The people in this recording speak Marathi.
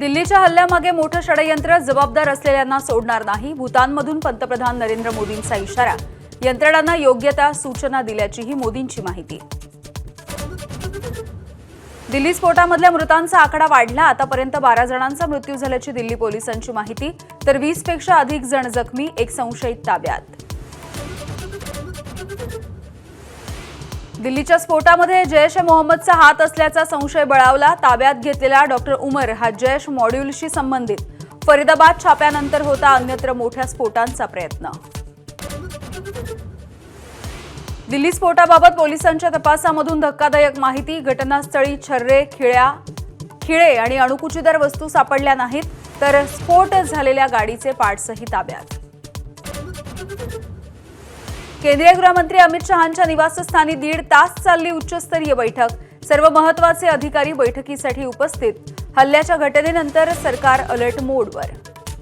दिल्लीच्या हल्ल्यामागे मोठं षडयंत्र जबाबदार असलेल्यांना सोडणार नाही. भूतानमधून पंतप्रधान नरेंद्र मोदींचा इशारा. यंत्रणांना योग्य त्या सूचना दिल्याचीही मोदींची माहिती. दिल्ली स्फोटामधल्या मृतांचा आकडा वाढला. आतापर्यंत बारा जणांचा मृत्यू झाल्याची दिल्ली पोलिसांची माहिती. तर वीसपेक्षा अधिक जण जखमी एक संशयित ताब्यात. दिल्लीच्या स्फोटामध्ये जैश ए मोहम्मदचा हात असल्याचा संशय बळावला. ताब्यात घेतलेला डॉक्टर उमर हा जैश मॉड्यूलशी संबंधित. फरीदाबाद छाप्यानंतर होता अन्यत्र मोठ्या स्फोटांचा प्रयत्न. दिल्ली स्फोटाबाबत पोलिसांच्या तपासामधून धक्कादायक माहिती. घटनास्थळी छर्रे खिळ्या खिळे आणि अणुकुचीदार वस्तू सापडल्या नाहीत तर स्फोट झालेल्या गाडीचे पार्ट्सही ताब्यात. केंद्रीय गृहमंत्री अमित शहांच्या निवासस्थानी दीड तास चालली उच्चस्तरीय बैठक. सर्व महत्त्वाचे अधिकारी बैठकीसाठी उपस्थित. हल्ल्याच्या घटनेनंतर सरकार अलर्ट मोडवर.